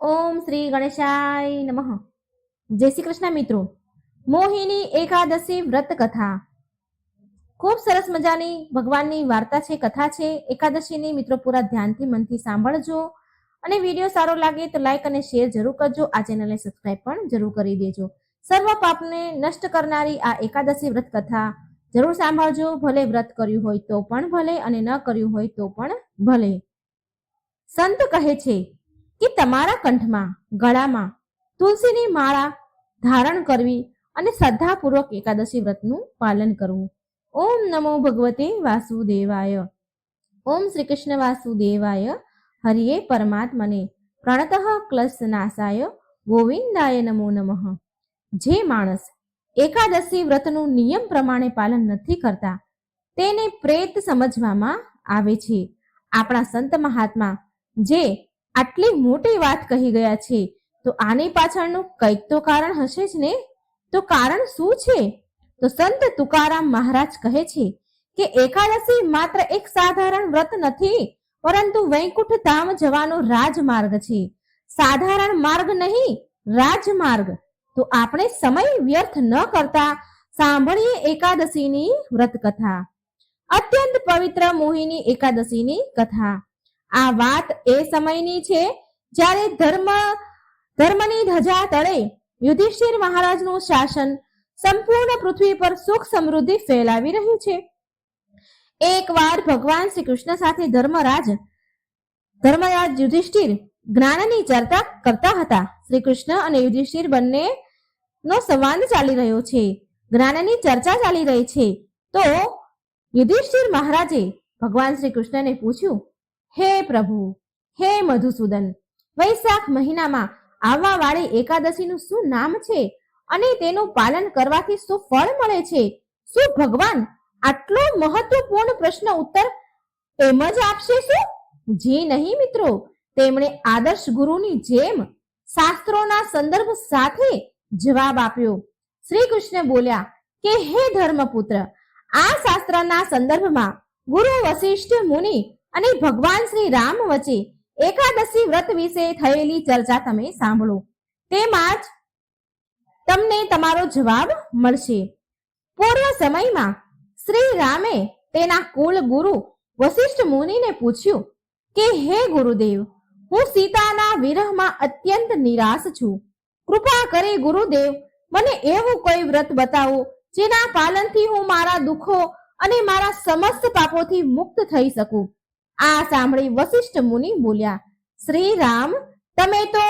ઓમ શ્રી ગણેશાય નમઃ. જય શ્રી કૃષ્ણ મિત્રો. મોહિની એકાદશી વ્રત કથા. ખૂબ સરસ મજાની ભગવાનની વાર્તા છે, કથા છે. એકાદશીની મિત્રો પૂરા ધ્યાનથી મનથી સાંભળજો. અને વીડિયો સારો લાગે તો લાઈક અને શેર જરૂર કરજો. આ ચેનલને સબસ્ક્રાઇબ પણ જરૂર કરી દેજો. સર્વ પાપને નષ્ટ કરનારી આ એકાદશી વ્રત કથા જરૂર સાંભળજો. ભલે વ્રત કર્યું હોય તો પણ ભલે અને ન કર્યું હોય તો પણ ભલે. સંત કહે છે કે તમારા કંઠમાં, ગળામાં તુલસીની માળા ધારણ કરવી અને શ્રદ્ધાપૂર્વક એકાદશી વ્રતનું પાલન કરવું. ઓમ નમો ભગવતે વાસુદેવાય. ઓમ શ્રી કૃષ્ણ વાસુદેવાય. હરિયે પરમાત્મને પ્રણતઃ ક્લશ નાશાય ગોવિંદાય નમો નમઃ. જે માણસ એકાદશી વ્રતનું નિયમ પ્રમાણે પાલન નથી કરતા, તેને પ્રેત સમજવામાં આવે છે. આપણા સંત મહાત્મા જે આટલી મોટી વાત કહી ગયા છે. તો આની પાછળનું કંઈક તો કારણ હશે જ ને? તો કારણ શું છે? તો સંત તુકારામ મહારાજ કહે છે કે એકાદશી માત્ર એક સાધારણ વ્રત નથી, પરંતુ વૈકુંઠ ધામ જવાનો રાજમાર્ગ છે. સાધારણ માર્ગ નહીં, રાજમાર્ગ. તો આપણે સમય વ્યર્થ ન કરતા સાંભળીએ એકાદશીની વ્રત કથા અત્યંત પવિત્ર મોહિની એકાદશીની કથા. આ વાત એ સમયની છે જ્યારે ધર્મ, ધર્મની ધજા તળે યુધિષ્ઠિર મહારાજનું શાસન સંપૂર્ણ પૃથ્વી પર સુખ સમૃદ્ધિ ફેલાવી રહ્યું છે. એકવાર ભગવાન શ્રી કૃષ્ણ સાથે ધર્મરાજ ધર્મરાજ યુધિષ્ઠિર જ્ઞાનની ચર્ચા કરતા હતા. શ્રી કૃષ્ણ અને યુધિષ્ઠિર બંને નો સંવાદ ચાલી રહ્યો છે. જ્ઞાનની ચર્ચા ચાલી રહી છે. તો યુધિષ્ઠિર મહારાજે ભગવાન શ્રી કૃષ્ણને પૂછ્યું હે પ્રભુ, હે મધુસૂદન, વૈશાખ મહિનામાં આવવા વાળી એકાદશીનું શું નામ છે? અને તેનું પાલન કરવાથી શું ફળ મળે છે? શું ભગવાન આટલો મહત્વપૂર્ણ પ્રશ્ન ઉત્તર એમ જ આપશે શું? જી નહીં મિત્રો, તેમણે આદર્શ ગુરુની જેમ શાસ્ત્રોના સંદર્ભ સાથે જવાબ આપ્યો. શ્રી કૃષ્ણ બોલ્યા કે, હે ધર્મપુત્ર, આ શાસ્ત્રના સંદર્ભમાં ગુરુ વશિષ્ઠ મુનિ અને ભગવાન શ્રી રામ વચ્ચે એકાદશી વ્રત વિશે થયેલી ચર્ચા તમે સાંભળો. તેમાં તમને તમારો જવાબ મળશે. પૂર્વ સમયમાં શ્રી રામે તેના કુલ ગુરુ વશિષ્ઠ મુનિને પૂછ્યું કે, હે ગુરુદેવ, હું સીતાના વિરહમાં અત્યંત નિરાશ છું. કૃપા કરી ગુરુદેવ, મને એવું કોઈ વ્રત બતાવો જેના પાલનથી હું મારા દુઃખો અને મારા સમસ્ત પાપોથી મુક્ત થઈ શકું. આ સાંભળી વશિષ્ઠ મુનિ બોલ્યા શ્રી રામ તમે તો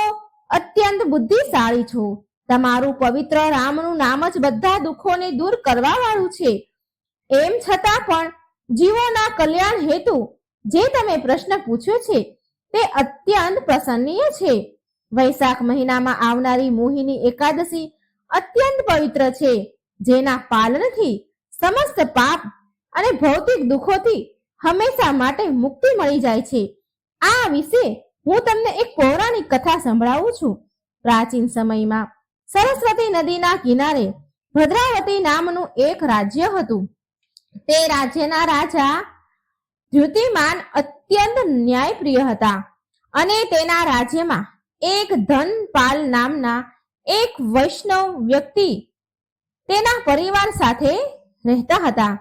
અત્યંત બુદ્ધિશાળી છો. તમારું પવિત્ર રામનું નામ જ બધા દુઃખોને દૂર કરવા વાળું છે. એમ છતાં પણ જીવોના કલ્યાણ હેતુ જે તમે પ્રશ્ન પૂછ્યો છે, તે અત્યંત પ્રસન્નીય છે. વૈશાખ મહિનામાં આવનારી મોહિની એકાદશી અત્યંત પવિત્ર છે, જેના પાલનથી સમસ્ત પાપ અને ભૌતિક દુઃખોથી હંમેશા માટે મુક્તિ મળી જાય છે. આ વિશે હું તમને એક પૌરાણિક કથા સંભળાવું છું. પ્રાચીન સમયમાં સરસ્વતી નદીના કિનારે ભદ્રાવતી નામનું એક રાજ્ય હતું. તે રાજ્યના રાજા ધ્યુતિમાન અત્યંત ન્યાયપ્રિય હતા અને તેના રાજ્યમાં એક ધનપાલ નામના એક વૈષ્ણવ વ્યક્તિ તેના પરિવાર સાથે રહેતા હતા.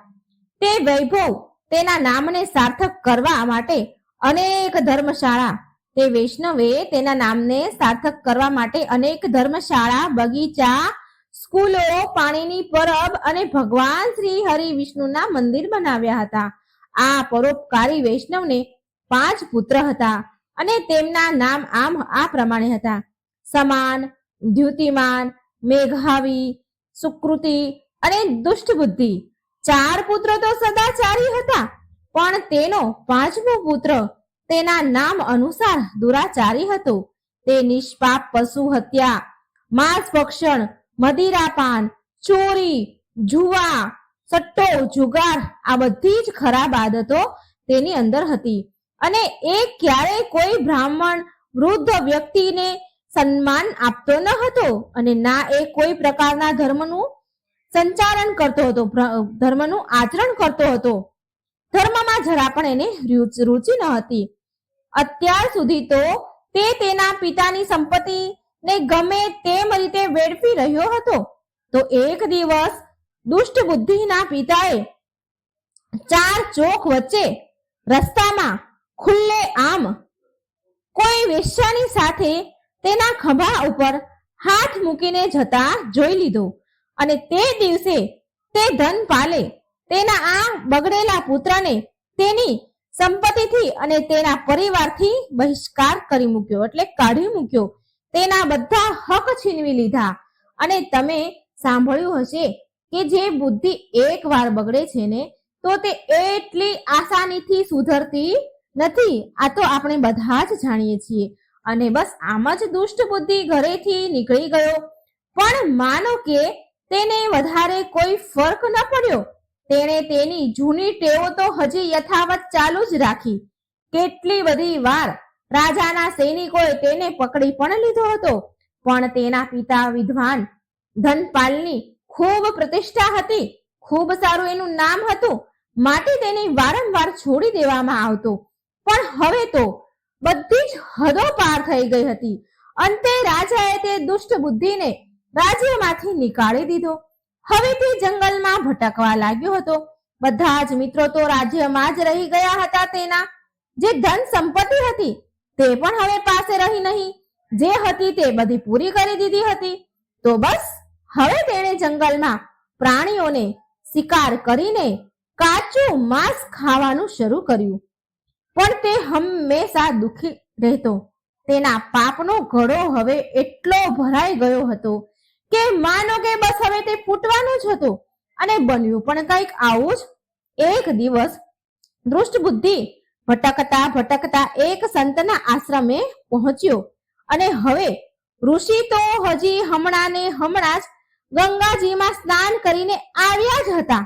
તે વૈભવ તેના નામને સાર્થક કરવા માટે અનેક ધર્મશાળા, તે વૈષ્ણવે તેના નામને સાર્થક કરવા માટે અનેક ધર્મશાળા, બગીચા, સ્કૂલો, પાણીની પરબ અને ભગવાન શ્રી હરિ વિષ્ણુના મંદિર બનાવ્યા હતા. આ પરોપકારી વૈષ્ણવને પાંચ પુત્ર હતા અને તેમના નામ આમ આ પ્રમાણે હતા. સમાન, દ્યુતિમાન, મેઘાવી, સુકૃતિ અને દુષ્ટ બુદ્ધિ ચાર પુત્ર તો સદાચારી હતા, પણ તેનો પાંચમો પુત્ર તેના નામ અનુસાર દુરાચારી હતો. તે નિષ્પાપ પશુ હત્યા, માંસ ભક્ષણ, મદિરાપાન, ચોરી, જુવા, સટ્ટો, જુગાર, આ બધી જ ખરાબ આદતો તેની અંદર હતી. અને એ ક્યારેય કોઈ બ્રાહ્મણ વૃદ્ધ વ્યક્તિને સન્માન આપતો ન હતો અને ના એ કોઈ પ્રકારના ધર્મનું સંચાલન કરતો હતો ધર્મનું આચરણ કરતો હતો. ધર્મમાં જરા પણ એને રુચ- ન હતી. અત્યાર સુધી તો તે તેના પિતાની સંપત્તિને ગમે તેમ રીતે વેડફી રહ્યો હતો. તો એક દિવસ દુષ્ટ બુદ્ધિના પિતાએ ચાર ચોક વચ્ચે રસ્તામાં ખુલ્લે આમ કોઈ વેશ્યાની સાથે તેના ખભા ઉપર હાથ મૂકીને જતા જોઈ લીધો. અને તે દિવસે તે ધન પાલે. તેના આ બગડેલા પુત્રને તેની સંપત્તિથી અને તેના પરિવારથી બહિષ્કાર કરી મૂક્યો, એટલે કાઢી મૂક્યો. તેના બધા હક છીનવી લીધા. અને તમે સાંભળ્યું હશે કે જે બુદ્ધિ એકવાર બગડે છે ને, તો તે એટલી આસાનીથી સુધરતી નથી. આ તો આપણે બધા જ જાણીએ છીએ. અને બસ આમ જ દુષ્ટ બુદ્ધિ ઘરેથી નીકળી ગયો. પણ માનો કે તેને વધારે કોઈ ફરક ન પડ્યો. તેણે તેની જૂની ટેવો તો હજી યથાવત ચાલુ જ રાખી. કેટલી બધી વાર રાજાના સૈનિકોએ તેને પકડી પણ લીધો હતો, પણ તેના પિતા વિદ્વાન ધનપાલની ખૂબ પ્રતિષ્ઠા હતી. ખૂબ સારું એનું નામ હતું, માટે તેને વારંવાર છોડી દેવામાં આવતો. પણ હવે તો બધી જ હદો પાર થઈ ગઈ હતી. અંતે રાજાએ તે દુષ્ટ બુદ્ધિને રાજ્યમાંથી નીકાળી દીધો. હવે તે જંગલમાં ભટકવા લાગ્યો હતો. બધા જ મિત્રો તો રાજ્યમાં જ રહી ગયા હતા તેના. જે ધન સંપત્તિ હતી, તે પણ હવે પાસે રહી નહીં. જે હતી તે બધી પૂરી કરી દીધી હતી. તો બસ, હવે તેણે જંગલમાં પ્રાણીઓને શિકાર કરીને કાચું માંસ ખાવાનું શરૂ કર્યું. પણ તે હંમેશા દુખી રહેતો. તેના પાપનો ઘડો હવે એટલો ભરાઈ ગયો હતો કે માનો કે બસ હવે તે ફૂટવાનું જ હતું. અને બન્યું પણ કંઈક આવું જ. એક દિવસ દૃષ્ટ બુદ્ધિ ભટકતા ભટકતા એક સંતના આશ્રમે પહોંચ્યો. અને હવે ઋષિ તો હજી હમણાં ને હમણાં જ ગંગાજીમાં સ્નાન કરીને આવ્યા જ હતા.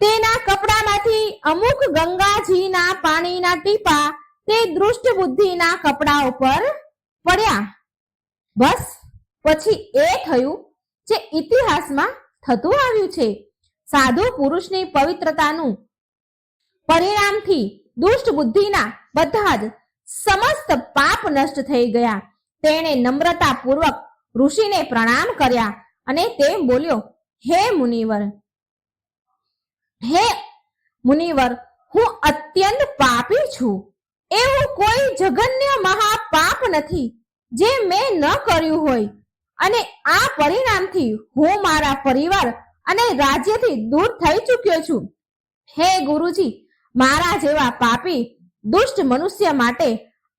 તેના કપડામાંથી અમુક ગંગાજીના પાણીના ટીપા તે દૃષ્ટ બુદ્ધિના કપડા ઉપર પડ્યા. બસ પછી એ થયું જે ઇતિહાસમાં થતું આવ્યું છે. સાધુ પુરુષની પવિત્રતાનું પરિણામથી દુષ્ટ બુદ્ધિના બધા જ સમસ્ત પાપ નષ્ટ થઈ ગયા. તેણે નમ્રતા પૂર્વક ઋષિને પ્રણામ કર્યા અને તે બોલ્યો, હે મુનિવર હે મુનિવર, હું અત્યંત પાપી છું. એવું કોઈ જઘન્ય મહાપાપ નથી જે મેં ન કર્યું હોય. અને આ પરિણામથી હું મારા પરિવાર અને રાજ્યથી દૂર થઈ ચૂક્યો છું. હે ગુરુજી, મારા જેવા પાપી, દુષ્ટ મનુષ્ય માટે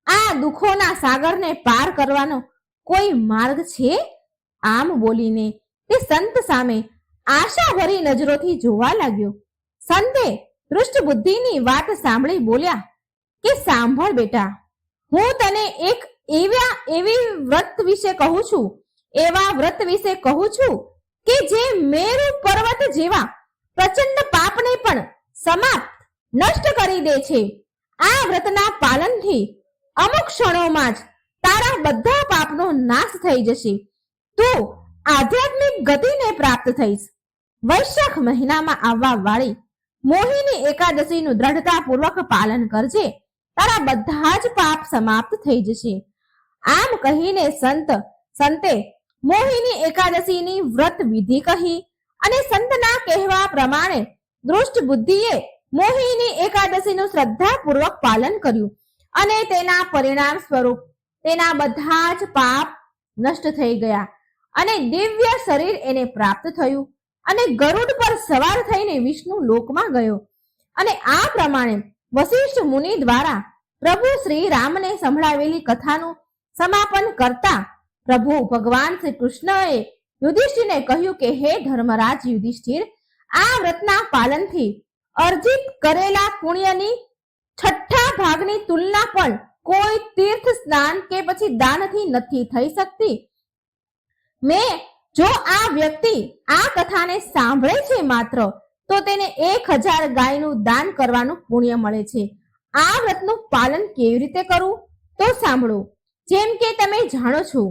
આ દુઃખોના સાગરને પાર કરવાનો કોઈ માર્ગ છે? આમ બોલીને તે સંત સામે આશાભરી નજરોથી જોવા લાગ્યો. સંતે દૃષ્ટ બુદ્ધિની વાત સાંભળી બોલ્યા કે, સાંભળ બેટા, હું તને એક એવા એવી વ્રત વિશે કહું છું એવા વ્રત વિશે કહું છું કે જે મેરુ પર્વત જેવા પ્રચંડ પાપને પણ સમાપ્ત, નષ્ટ કરી દે છે. આ વ્રતના પાલનથી અમુક ક્ષણોમાં જ તારા બધા પાપનો નાશ થઈ જશે. તું આધ્યાત્મિક ગતિને પ્રાપ્ત થઈશ. વૈશાખ મહિનામાં આવવા વાળી મોહિની એકાદશીનું દ્રઢતાપૂર્વક પાલન કરજે. તારા બધા જ પાપ સમાપ્ત થઈ જશે. આમ કહીને સંત, સંતે મોહિની એકાદશીની વ્રત વિધિ કહી અને સંતના કહેવા પ્રમાણે દૃષ્ટ બુદ્ધિએ મોહિની એકાદશીનું શ્રદ્ધાપૂર્વક પાલન કર્યું અને તેના પરિણામ સ્વરૂપ તેના બધા જ પાપ નષ્ટ થઈ ગયા અને દિવ્ય શરીર એને પ્રાપ્ત થયું અને ગરુડ પર સવાર થઈને વિષ્ણુ લોકમાં ગયો. અને આ પ્રમાણે વશિષ્ઠ મુનિ દ્વારા પ્રભુ શ્રી રામને સંભળાવેલી કથાનું સમાપન કરતા પ્રભુ ભગવાન શ્રી કૃષ્ણએ યુધિષ્ઠિરને કહ્યું કે, હે ધર્મરાજ યુધિષ્ઠિર, આ વ્રતના પાલનથી અર્જિત કરેલા પુણ્યની છઠ્ઠા ભાગની તુલના પણ કોઈ તીર્થ સ્નાન કે પછી દાનથી નથી થઈ શકતી. મેં જો આ વ્યક્તિ આ કથાને સાંભળે છે માત્ર, તો તેને એક હજાર ગાયનું દાન કરવાનું પુણ્ય મળે છે. આ વ્રતનું પાલન કેવી રીતે કરવું તો સાંભળો. જેમ કે તમે જાણો છો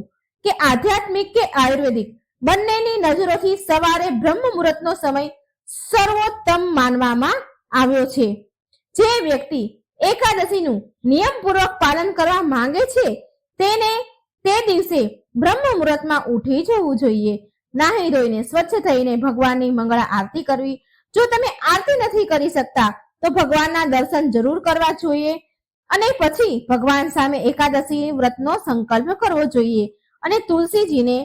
કે આધ્યાત્મિક કે આયુર્વેદિક. બંનેની નજરોથી સવારે બ્રહ્મ મુહૂર્તનો સમય સર્વોત્તમ માનવામાં આવ્યો છે. જે વ્યક્તિ એકાદશીનું નિયમપૂર્વક પાલન કરવા માંગે છે, તેને તે દિવસે બ્રહ્મ મુહૂર્તમાં ઉઠી જવું જોઈએ. નાહી ધોઈને સ્વચ્છ થઈને ભગવાનની મંગળા આરતી કરવી. જો તમે આરતી નથી કરી શકતા, તો ભગવાનના દર્શન જરૂર કરવા જોઈએ. અને પછી ભગવાન સામે એકાદશી વ્રતનો સંકલ્પ કરવો જોઈએ. અને તુલસીજીને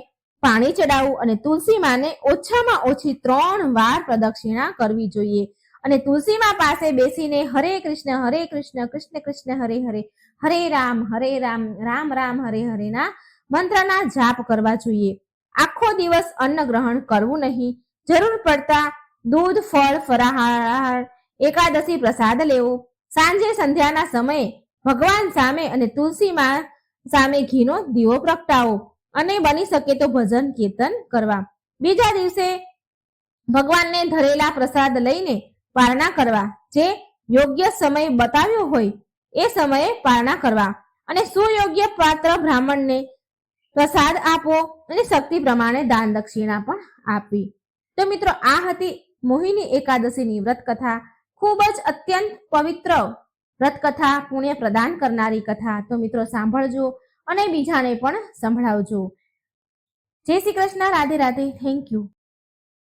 પાણી ચડાવવું અને તુલસી માને ઓછામાં ઓછી ત્રણ વાર પ્રદક્ષિણા કરવી જોઈએ. અને તુલસીમાં પાસે બેસીને હરે કૃષ્ણ હરે કૃષ્ણ કૃષ્ણ કૃષ્ણ, હરે હરે હરે રામ હરે રામ રામ રામ, હરે હરેના મંત્રના જાપ કરવા જોઈએ. આખો દિવસ અન્ન ગ્રહણ કરવું નહીં. જરૂર પડતા દૂધ, ફળ, ફરાહાર, એકાદશી પ્રસાદ લેવો. સાંજે સંધ્યાના સમયે ભગવાન સામે અને તુલસીમાં સામે ઘીનો દીવો પ્રગટાવો અને બની શકે તો ભજન કીર્તન કરવા. બીજા દિવસે ભગવાનને ધરેલા પ્રસાદ લઈને પારણા કરવા. જે યોગ્ય સમય બતાવ્યો હોય એ સમયે પારણા કરવા. અને સુયોગ્ય પાત્ર બ્રાહ્મણને પ્રસાદ આપો અને શક્તિ પ્રમાણે દાન દક્ષિણા પણ આપવી. તો મિત્રો, આ હતી મોહિની એકાદશીની વ્રત કથા ખૂબ જ અત્યંત પવિત્ર વ્રત કથા પુણ્ય પ્રદાન કરનારી કથા. તો મિત્રો સાંભળજો અને બીજાને પણ સંભળાવજો. જય શ્રી કૃષ્ણ, રાધે રાધે. Thank you